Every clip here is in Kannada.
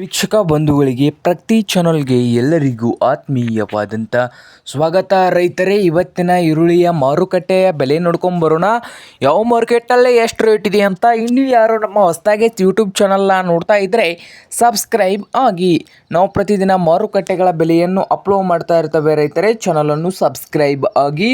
ವೀಕ್ಷಕ ಬಂಧುಗಳಿಗೆ ಪ್ರತಿ ಚಾನಲ್ಗೆ ಎಲ್ಲರಿಗೂ ಆತ್ಮೀಯವಾದಂಥ ಸ್ವಾಗತ. ರೈತರೇ, ಇವತ್ತಿನ ಈರುಳ್ಳಿಯ ಮಾರುಕಟ್ಟೆಯ ಬೆಲೆ ನೋಡ್ಕೊಂಬರೋಣ ಯಾವ ಮಾರ್ಕೆಟಲ್ಲೇ ಎಷ್ಟು ರೇಟ್ ಇದೆ ಅಂತ ಇನ್ನೂ ಯಾರು ನಮ್ಮ ಹೊಸದಾಗಿ ಯೂಟ್ಯೂಬ್ ಚಾನಲ್ನ ನೋಡ್ತಾ ಇದ್ದರೆ ಸಬ್ಸ್ಕ್ರೈಬ್ ಆಗಿ. ನಾವು ಪ್ರತಿದಿನ ಮಾರುಕಟ್ಟೆಗಳ ಬೆಲೆಯನ್ನು ಅಪ್ಲೋಡ್ ಮಾಡ್ತಾ ಇರ್ತವೆ ರೈತರೇ ಚಾನಲನ್ನು ಸಬ್ಸ್ಕ್ರೈಬ್ ಆಗಿ.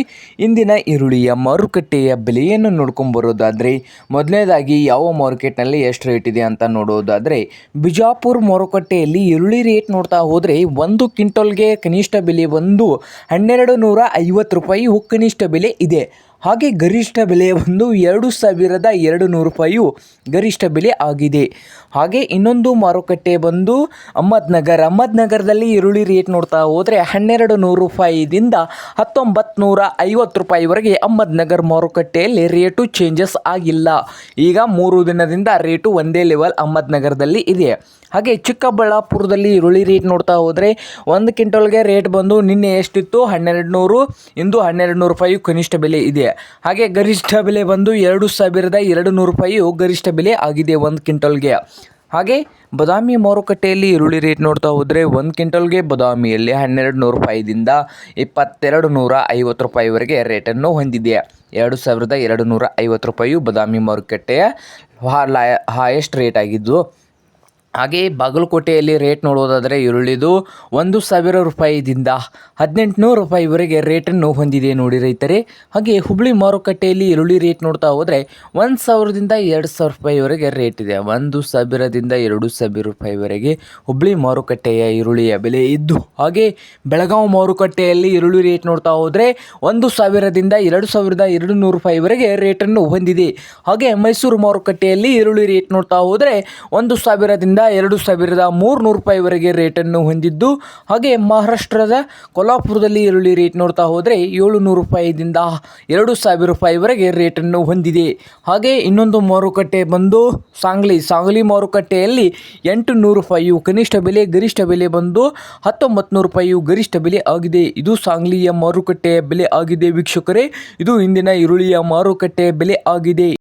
ಇಂದಿನ ಈರುಳ್ಳಿಯ ಮಾರುಕಟ್ಟೆಯ ಬೆಲೆಯನ್ನು ನೋಡ್ಕೊಂಬರೋದಾದರೆ ಮೊದಲನೇದಾಗಿ ಯಾವ ಮಾರ್ಕೆಟ್ನಲ್ಲಿ ಎಷ್ಟು ರೇಟ್ ಇದೆ ಅಂತ ನೋಡೋದಾದರೆ, ಬಿಜಾಪುರ ಮಾರುಕಟ್ಟೆಯಲ್ಲಿ ಈರುಳ್ಳಿ ರೇಟ್ ನೋಡ್ತಾ ಹೋದರೆ ಒಂದು ಕ್ವಿಂಟಲ್ಗೆ ಕನಿಷ್ಠ ಬೆಲೆ ಒಂದು ಹನ್ನೆರಡು ನೂರ ಐವತ್ತು ರೂಪಾಯಿ ಕನಿಷ್ಠ ಬೆಲೆ ಇದೆ. ಹಾಗೆ ಗರಿಷ್ಠ ಬೆಲೆ ಒಂದು ಎರಡು ಸಾವಿರದ ಎರಡು ನೂರು ರೂಪಾಯಿಯು ಗರಿಷ್ಠ ಬೆಲೆ ಆಗಿದೆ. ಹಾಗೆ ಇನ್ನೊಂದು ಮಾರುಕಟ್ಟೆ ಬಂದು ಅಹಮದ್ನಗರ್. ಅಹಮದ್ನಗರದಲ್ಲಿ ಈರುಳ್ಳಿ ರೇಟ್ ನೋಡ್ತಾ ಹೋದರೆ ಹನ್ನೆರಡು ನೂರು ರೂಪಾಯಿದಿಂದ ಹತ್ತೊಂಬತ್ತು ನೂರ ಐವತ್ತು ರೂಪಾಯಿವರೆಗೆ ಅಹಮದ್ನಗರ್ ಮಾರುಕಟ್ಟೆಯಲ್ಲಿ ರೇಟು ಚೇಂಜಸ್ ಆಗಿಲ್ಲ. ಈಗ ಮೂರು ದಿನದಿಂದ ರೇಟು ಒಂದೇ ಲೆವೆಲ್ ಅಹಮದ್ನಗರದಲ್ಲಿ ಇದೆ. ಹಾಗೆ ಚಿಕ್ಕಬಳ್ಳಾಪುರದಲ್ಲಿ ಈರುಳ್ಳಿ ರೇಟ್ ನೋಡ್ತಾ ಹೋದರೆ ಒಂದು ಕ್ವಿಂಟಲ್ಗೆ ರೇಟ್ ಬಂದು ನಿನ್ನೆ ಎಷ್ಟಿತ್ತು? ಹನ್ನೆರಡು ನೂರು ಇಂದು ಹನ್ನೆರಡು ನೂರು ರೂಪಾಯಿ ಕನಿಷ್ಠ ಬೆಲೆ ಇದೆ. ಹಾಗೆ ಗರಿಷ್ಠ ಬೆಲೆ ಬಂದು ಎರಡು ಸಾವಿರದ ಎರಡು ನೂರು ರೂಪಾಯಿಯು ಗರಿಷ್ಠ ಬೆಲೆ ಆಗಿದೆ ಒಂದು ಕ್ವಿಂಟಲ್ಗೆ. ಹಾಗೆ ಬದಾಮಿ ಮಾರುಕಟ್ಟೆಯಲ್ಲಿ ಈರುಳ್ಳಿ ರೇಟ್ ನೋಡ್ತಾ ಹೋದರೆ ಒಂದು ಕ್ವಿಂಟಲ್ಗೆ ಬದಾಮಿಯಲ್ಲಿ ಹನ್ನೆರಡು ನೂರು ರೂಪಾಯಿದಿಂದ ಇಪ್ಪತ್ತೆರಡು ನೂರ ಐವತ್ತು ರೂಪಾಯಿವರೆಗೆ ರೇಟನ್ನು ಹೊಂದಿದೆ. ಎರಡು ಸಾವಿರದ ಎರಡು ನೂರ ಐವತ್ತು ರೂಪಾಯಿಯು ಬದಾಮಿ ಮಾರುಕಟ್ಟೆಯ ಹಾಯೆಸ್ಟ್ ರೇಟ್ ಆಗಿದ್ದು ಹಾಗೆ ಬಾಗಲಕೋಟೆಯಲ್ಲಿ ರೇಟ್ ನೋಡೋದಾದರೆ ಈರುಳ್ಳಿದು ಒಂದು ಸಾವಿರ ರೂಪಾಯಿದಿಂದ ಹದಿನೆಂಟುನೂರು ರೂಪಾಯಿವರೆಗೆ ರೇಟನ್ನು ಹೊಂದಿದೆ ನೋಡಿ ರೈತರೆ. ಹಾಗೆ ಹುಬ್ಳಿ ಮಾರುಕಟ್ಟೆಯಲ್ಲಿ ಈರುಳ್ಳಿ ರೇಟ್ ನೋಡ್ತಾ ಹೋದರೆ ಒಂದು ಸಾವಿರದಿಂದ ಎರಡು ಸಾವಿರ ರೂಪಾಯಿವರೆಗೆ ರೇಟ್ ಇದೆ. ಒಂದು ಸಾವಿರದಿಂದ ಎರಡು ಸಾವಿರ ರೂಪಾಯಿವರೆಗೆ ಹುಬ್ಳಿ ಮಾರುಕಟ್ಟೆಯ ಈರುಳ್ಳಿಯ ಬೆಲೆ ಇದ್ದು, ಹಾಗೆ ಬೆಳಗಾವಿ ಮಾರುಕಟ್ಟೆಯಲ್ಲಿ ಈರುಳ್ಳಿ ರೇಟ್ ನೋಡ್ತಾ ಹೋದರೆ ಒಂದು ಸಾವಿರದಿಂದ ಎರಡು ಸಾವಿರದ ಎರಡು ನೂರು ರೂಪಾಯಿವರೆಗೆ ರೇಟನ್ನು ಹೊಂದಿದೆ. ಹಾಗೆ ಮೈಸೂರು ಮಾರುಕಟ್ಟೆಯಲ್ಲಿ ಈರುಳ್ಳಿ ರೇಟ್ ನೋಡ್ತಾ ಹೋದರೆ ಒಂದು ಸಾವಿರದಿಂದ ಎರಡು ಸಾವಿರದ ಮೂರುನೂರು ರೂಪಾಯಿವರೆಗೆ ರೇಟನ್ನು ಹೊಂದಿದ್ದು, ಹಾಗೆ ಮಹಾರಾಷ್ಟ್ರದ ಕೊಲ್ಹಾಪುರದಲ್ಲಿ ಈರುಳ್ಳಿ ರೇಟ್ ನೋಡ್ತಾ ಹೋದರೆ ಏಳು ನೂರು ರೂಪಾಯಿದಿಂದ ಎರಡು ಸಾವಿರ ರೂಪಾಯಿವರೆಗೆ ರೇಟನ್ನು ಹೊಂದಿದೆ. ಹಾಗೆ ಇನ್ನೊಂದು ಮಾರುಕಟ್ಟೆ ಬಂದು ಸಾಂಗ್ಲಿ ಸಾಂಗ್ಲಿ ಮಾರುಕಟ್ಟೆಯಲ್ಲಿ ಎಂಟು ನೂರು ರೂಪಾಯಿಯು ಕನಿಷ್ಠ ಬೆಲೆ, ಗರಿಷ್ಠ ಬೆಲೆ ಬಂದು ಹತ್ತೊಂಬತ್ತು ನೂರು ರೂಪಾಯಿಯು ಗರಿಷ್ಠ ಬೆಲೆ ಆಗಿದೆ. ಇದು ಸಾಂಗ್ಲಿಯ ಮಾರುಕಟ್ಟೆಯ ಬೆಲೆ ಆಗಿದೆ. ವೀಕ್ಷಕರೇ, ಇದು ಇಂದಿನ ಈರುಳ್ಳಿಯ ಮಾರುಕಟ್ಟೆಯ ಬೆಲೆ ಆಗಿದೆ.